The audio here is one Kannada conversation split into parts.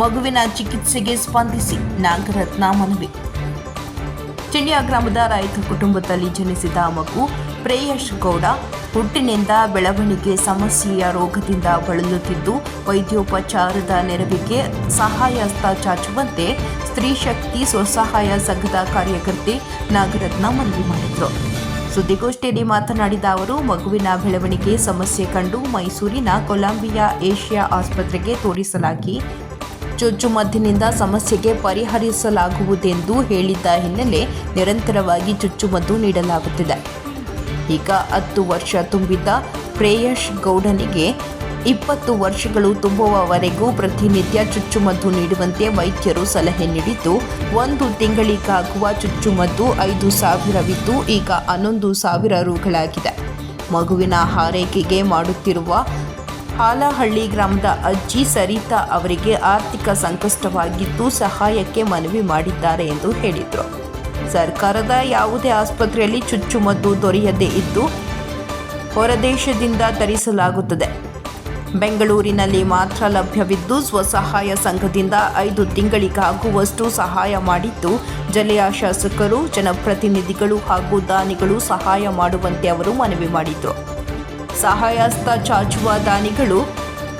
ಮಗುವಿನ ಚಿಕಿತ್ಸೆಗೆ ಸ್ಪಂದಿಸಿ ನಾಗರತ್ನ ಮನವಿ. ಚಿಣ್ಯ ಗ್ರಾಮದ ರೈತ ಕುಟುಂಬದಲ್ಲಿ ಜನಿಸಿದ ಮಗು ಪ್ರೇಯಶ್ ಗೌಡ ಹುಟ್ಟಿನಿಂದ ಬೆಳವಣಿಗೆ ಸಮಸ್ಯೆಯ ರೋಗದಿಂದ ಬಳಲುತ್ತಿದ್ದು, ವೈದ್ಯೋಪಚಾರದ ನೆರವಿಗೆ ಸಹಾಯ ಹಸ್ತ ಚಾಚುವಂತೆ ಸ್ತ್ರೀ ಶಕ್ತಿ ಸ್ವಸಹಾಯ ಸಂಘದ ಕಾರ್ಯಕರ್ತೆ ನಾಗರತ್ನ ಮನವಿ ಮಾಡಿದರು. ಸುದ್ದಿಗೋಷ್ಠಿಯಲ್ಲಿ ಮಾತನಾಡಿದ ಅವರು, ಮಗುವಿನ ಬೆಳವಣಿಗೆ ಸಮಸ್ಯೆ ಕಂಡು ಮೈಸೂರಿನ ಕೊಲಂಬಿಯಾ ಏಷ್ಯಾ ಆಸ್ಪತ್ರೆಗೆ ತೋರಿಸಲಾಗಿ ಚುಚ್ಚುಮದ್ದಿನಿಂದ ಸಮಸ್ಯೆಗೆ ಪರಿಹರಿಸಲಾಗುವುದೆಂದು ಹೇಳಿದ್ದ ಹಿನ್ನೆಲೆ ನಿರಂತರವಾಗಿ ಚುಚ್ಚುಮದ್ದು ನೀಡಲಾಗುತ್ತಿದೆ. ಈಗ ಹತ್ತು ವರ್ಷ ತುಂಬಿದ್ದ ಪ್ರೇಯಶ್ ಗೌಡನಿಗೆ ಇಪ್ಪತ್ತು ವರ್ಷಗಳು ತುಂಬುವವರೆಗೂ ಪ್ರತಿನಿತ್ಯ ಚುಚ್ಚುಮದ್ದು ನೀಡುವಂತೆ ವೈದ್ಯರು ಸಲಹೆ ನೀಡಿದ್ದು, ಒಂದು ತಿಂಗಳಿಗಾಗುವ ಚುಚ್ಚುಮದ್ದು ಐದು ಸಾವಿರವಿದ್ದು ಈಗ ಹನ್ನೊಂದು ಸಾವಿರ ರುಗಳಾಗಿದೆ. ಮಗುವಿನ ಹಾರೈಕೆಗೆ ಮಾಡುತ್ತಿರುವ ಹಾಲಹಳ್ಳಿ ಗ್ರಾಮದ ಅಜ್ಜಿ ಸರಿತಾ ಅವರಿಗೆ ಆರ್ಥಿಕ ಸಂಕಷ್ಟವಾಗಿದ್ದು ಸಹಾಯಕ್ಕೆ ಮನವಿ ಮಾಡಿದ್ದಾರೆ ಎಂದು ಹೇಳಿದರು. ಸರ್ಕಾರದ ಯಾವುದೇ ಆಸ್ಪತ್ರೆಯಲ್ಲಿ ಚುಚ್ಚುಮದ್ದು ದೊರೆಯದೇ ಇದ್ದು ಹೊರದೇಶದಿಂದ ತರಿಸಲಾಗುತ್ತದೆ. ಬೆಂಗಳೂರಿನಲ್ಲಿ ಮಾತ್ರ ಲಭ್ಯವಿದ್ದು ಸ್ವಸಹಾಯ ಸಂಘದಿಂದ ಐದು ತಿಂಗಳಿಗಾಗುವಷ್ಟು ಸಹಾಯ ಮಾಡಿದ್ದು ಜಿಲ್ಲೆಯ ಶಾಸಕರು, ಜನಪ್ರತಿನಿಧಿಗಳು ಹಾಗೂ ದಾನಿಗಳು ಸಹಾಯ ಮಾಡುವಂತೆ ಅವರು ಮನವಿ ಮಾಡಿದರು. ಸಹಾಯಹಸ್ತ ಚಾಚುವ ದಾನಿಗಳು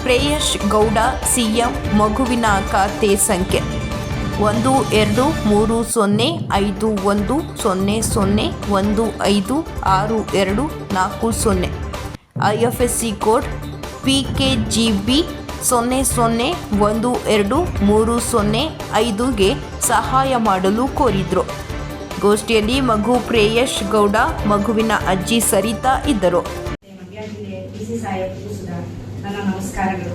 ಪ್ರೇಯಶ್ ಗೌಡ, ಸಿಎಂ ಮಗುವಿನ ಖಾತೆ ಸಂಖ್ಯೆ ಒಂದು, ಎರಡು, ಮೂರು, ಸೊನ್ನೆ, ಐದು, ಒಂದು, ಸೊನ್ನೆ ಸೊನ್ನೆ, ಒಂದು, ಐದು, ಆರು, ಎರಡು, ನಾಲ್ಕು, ಸೊನ್ನೆ. I F S C code P K G B ಸೊನ್ನೆ ಸೊನ್ನೆ, ಒಂದು, ಎರಡು, ಮೂರು, ಸೊನ್ನೆ, ಐದುಗೆ ಸಹಾಯ ಮಾಡಲು ಕೋರಿದ್ರು. ಗೋಷ್ಠಿಯಲ್ಲಿ ಮಗು ಪ್ರೇಯಶ್ ಗೌಡ, ಮಗುವಿನ ಅಜ್ಜಿ ಸರಿತಾ ಇದ್ದರು. ಜಿಲ್ಲೆ ಸುಧ ನನ್ನ ನಮಸ್ಕಾರಗಳು.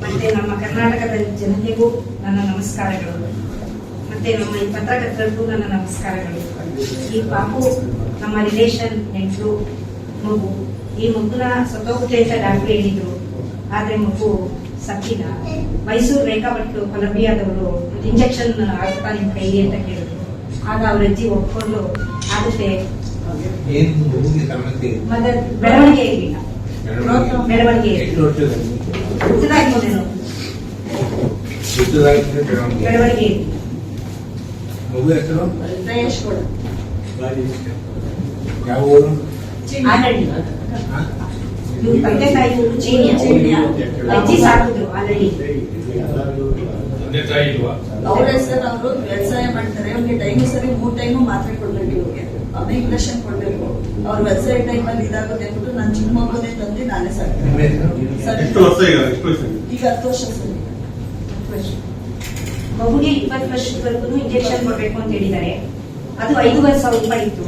ಮತ್ತೆ ನಮ್ಮ ಕರ್ನಾಟಕದ ಜನತೆಗೂ ನನ್ನ ನಮಸ್ಕಾರಗಳು. ಮತ್ತೆ ನಮ್ಮ ಈ ಪತ್ರಕರ್ತರಿಗೂ ನನ್ನ ನಮಸ್ಕಾರಗಳು. ಈ ಪಾಪು ನಮ್ಮ ರಿಲೇಷನ್ ನೆಂಟರು ಮಗು. ಈ ಮಗುನ ಸತ್ತೋಗುತ್ತೆ ಅಂತ ಡಾಕ್ಟರ್ ಹೇಳಿದ್ರು. ಆದ್ರೆ ಮಗು ಸತ್ತಿಲ್ಲ. ಮೈಸೂರು ರೇಖಾ ಭಟ್ರು ಕೊಲಂಬಿಯಾದವರು ಇಂಜೆಕ್ಷನ್ ಆಗುತ್ತಾ ನಿಮ್ ಕೈಗೆ ಅಂತ ಕೇಳಿದ್ರು. ಆಗ ಅವ್ರ ಅಜ್ಜಿ ಒಪ್ಕೊಂಡು ಆಗುತ್ತೆ ಬೆಳವಣಿಗೆ ಇರಲಿಲ್ಲ ಬೆಳವಣಿಗೆ ಎಷ್ಟು ವರ್ಷದಲ್ಲಿ ಹುಟ್ಟದಾಗಿದ್ದೇನು ಹುಟ್ಟಿದಾಗಿದ್ರೆ ಬೆಳವಣಿಗೆ. ಬೆಳವಣಿಗೆ ಇರಲಿಲ್ಲ ಮಗು ಹೆಸರು ಪ್ರಯೇಶ್ ಕೂಡ ಯಾವ ಊರು ಆಲ್ರೆಡಿ ಹಾ? ಇವ್ರ ತಂದೆ ತಾಯಿ ಊರು ಚೀನಿಯ ಅಜ್ಜಿ ಸಾಕಿದ್ರು ಆಲ್ರೆಡಿ ತಂದೆ ತಾಯಿ ಇಲ್ವಾ ಅವ್ರ ಹೆಸರು ಅವರು ವ್ಯವಸಾಯ ಮಾಡ್ತಾರೆ, ಅವ್ರಿಗೆ ಟೈಮು ಸರಿ ಮೂರ್ ಟೈಮು ಮಾತ್ರೆ ಕೊಡ್ಬೇಕು ಇವ್ರಿಗೆ ಇಂಜೆಕ್ಷನ್ ಕೊಡ್ಬೇಕು. ಅವ್ರ ವೆಬ್ಸೈಟ್ ಟೈಮ್ ಅಲ್ಲಿ ಇದಾಗುತ್ತೆ ಅಂದ್ಬಿಟ್ಟು ನಾನು ಚಿಕ್ಕ ಮಗುನೇ ತಂದು ನಾನೇ ಸಾಕ್ತೇನೆ. ಈಗ? ಹತ್ತು ವರ್ಷ ಸರ್. ಮಗುಗೆ ಇಪ್ಪತ್ತು ವರ್ಷದವರೆಗೂ ಇಂಜೆಕ್ಷನ್ ಕೊಡ್ಬೇಕು ಅಂತ ಹೇಳಿದ್ದಾರೆ. ಅದು ಐದೂವರೆ ಸಾವಿರ ರೂಪಾಯಿ ಇತ್ತು.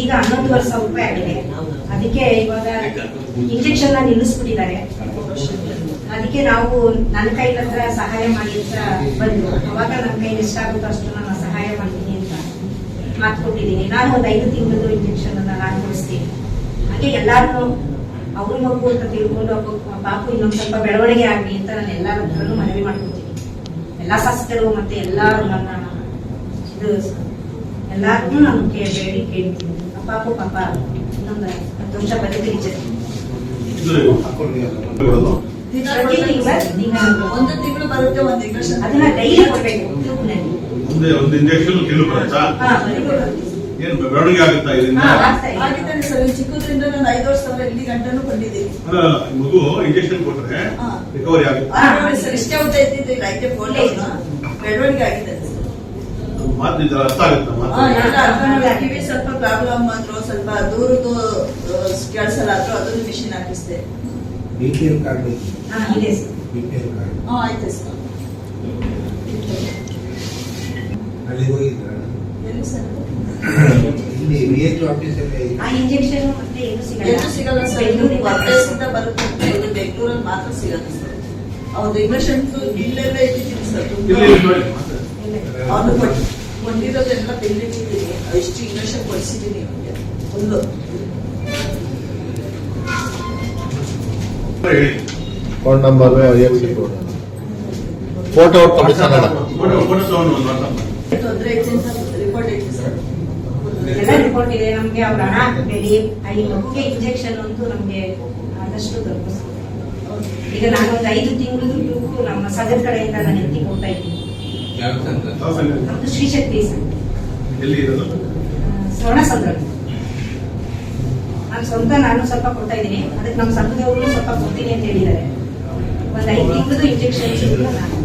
ಈಗ ಹನ್ನೊಂದುವರೆ ಸಾವಿರ ರೂಪಾಯಿ ಆಗಿದೆ. ಅದಕ್ಕೆ ಇವಾಗ ಇಂಜೆಕ್ಷನ್ ನಿಲ್ಲಿಸ್ಬಿಟ್ಟಿದ್ದಾರೆ. ಅದಕ್ಕೆ ನಾವು ನನ್ನ ಕೈ ಹತ್ರ ಸಹಾಯ ಮಾಡಿ ಅಂತ ಬಂದು. ಅವಾಗ ನನ್ನ ಕೈಲಿ ಎಷ್ಟಾಗುತ್ತೋ ಅಷ್ಟು ನಾನು ಸಹಾಯ ಮಾಡ್ತೀನಿ ಅಂತ ಮಾತು ಕೊಟ್ಟಿದ್ದೀನಿ ನಾನು ಒಂದು ಐದು ತಿಂಗಳದ್ದು ಇಂಜೆಕ್ಷನ್ ಅನ್ನ ನಾನು ಕೊಡಿಸ್ತೀನಿ. ಹಾಗೆ ಎಲ್ಲಾರು ಅವ್ರ ಮಗು ಅಂತ ತಿಳ್ಕೊಂಡು ಪಾಪು ಇನ್ನೊಂದು ಸ್ವಲ್ಪ ಬೆಳವಣಿಗೆ ಆಗಲಿ ಅಂತ ನಾನು ಎಲ್ಲರ ಹತ್ರನೂ ಮನವಿ ಮಾಡ್ಕೊತೀನಿ. ಎಲ್ಲಾ ಶಾಸಕರು ಮತ್ತೆ ಎಲ್ಲಾರು ನನ್ನ ಇದು ಎಲ್ಲಾರನ್ನೂ ನಾನು ಕೇಳಬೇಡಿ ಕೇಳ್ತೀನಿ. ಪಾಪು ಪಾಪ ಇನ್ನೊಂದು ಹತ್ತು ವರ್ಷ ದಿನ ಒಂದು ತಿಂಗಳು ಬರುತ್ತೆ ಒಂದು ಇಂಜೆಕ್ಷನ್ ಅದನ್ನ ಡೈಲಿ ಕೊಡ್ಬೇಕು. ಮುಂದೆ ಒಂದು ಇಂಜೆಕ್ಷನ್ ಕಿಲು ಬರುತ್ತಾ. ಏನ್ ಬೆಳವಣಿಗೆ ಆಗುತ್ತಾ ಇದರಿಂದ ಚಿಕ್ಕದ್ರಿಂದ ನಾನು ಐದು ವರ್ಷ ಸಾವಿರ ಇಲ್ಲಿ ಗಂಟನೂ ಮಗು ಇಂಜೆಕ್ಷನ್ ಕೊಟ್ರೆ ರಿಕವರಿ ಆಗುತ್ತೆ. ಸರ್ ಇಷ್ಟೇ ಉದ್ದ ಇದ್ದಿದ್ದು ಇಲ್ಲ ಐತೆ ಫೋನ್ ಬೆಳವಣಿಗೆ ಆಗಿದೆ ಅರ್ಥ ಆಗುತ್ತೆ? ಸ್ವಲ್ಪ ಪ್ರಾಬ್ಲಮ್ ಅಂದ್ರು ಸ್ವಲ್ಪ ದೂರದ್ದು ಕೆಲಸಲ್ಲ ಆದ್ರೂ ಅದನ್ನು ಮಿಷಿನ್ ಹಾಕಿಸ್ದೆ. BPL card sir. BPL card. ಆಯ್ತು ಸರ್. ಅಲ್ಲಿಗೆ ಹೋಗಿದ್ರಾ? ಎಲ್ಲಿ ಸರ್ ಇಲ್ಲಿ. ಆಫೀಸಲ್ಲಿ ಆ ಇಂಜೆಕ್ಷನ್ ಮತ್ತೆ ಏನು ಸಿಗಲ್ಲ. ಸಿಗಲ್ಲ ಸರ್. ಇದು ಹೊರದೇಶದಿಂದ ಬರುತ್ತೆ. ಇದು ಬೆಂಗಳೂರಲ್ಲಿ ಮಾತ್ರ ಸಿಗುತ್ತೆ ಸರ್. ಅವ್ರದ್ದು ಇಂಗ್ಲಿಷನ್ ಇಲ್ಲೆಲ್ಲ ಇಟ್ಟಿದ್ದೀನಿ ಸರ್. ಅವ್ನು ಕೊಟ್ಟು ಕೊಂಡಿರೋದೆಲ್ಲ ಬೆಲ್ಲಿಟ್ಟಿದ್ದೀನಿ ಇಷ್ಟು ಇಂಗ್ಲಿಷನ್ ಕೊಡಿಸಿದ್ದೀನಿ ಫುಲ್ಲು. ಹೇಳಿ. ಫೋನ್ ನಂಬರ್ ಫೋಟೋ ಕಳಿಸೋಣ ಫೋಟೋ ಫೋಟೋ ಒಂದು ತೊಂದರೆ ಐತೆ ಅಂತ ರಿಪೋರ್ಟ್ ಐತೆ ಸರ್ ಎಲ್ಲ ರಿಪೋರ್ಟ್ ಇದೆ. ನಮ್ಗೆ ಅವ್ರ ಹಣ ಹಾಕಬೇಡಿ. ಈ ಮಗುಗೆ ಇಂಜೆಕ್ಷನ್ ಅಂತೂ ನಮ್ಗೆ ಆದಷ್ಟು ತಲುಪಿಸ್ಬೇಕು. ಈಗ ನಾನೊಂದು ಐದು ತಿಂಗಳು ನಮ್ಮ ಸಂಘದ ಕಡೆಯಿಂದ ನಾನು ಎತ್ತಿ ಕೊಡ್ತಾ ಇದ್ದೀನಿ? ನಮ್ದು ಶ್ರೀಶಕ್ತಿ ಸರ್ ಸ್ವರ್ಣ ಸಂಘ ನಾನು ಸ್ವಂತ ನಾನು ಸ್ವಲ್ಪ ಕೊಡ್ತಾ ಇದ್ದೀನಿ. ಅದಕ್ಕೆ ನಮ್ಮ ಸಂಘದವರು ಸ್ವಲ್ಪ ಕೊಡ್ತೀನಿ ಅಂತ ಹೇಳಿದ್ದಾರೆ. ಒಂದು ಐದು ತಿಂಗಳದು ಇಂಜೆಕ್ಷನ್ಸ್ ನಾನು.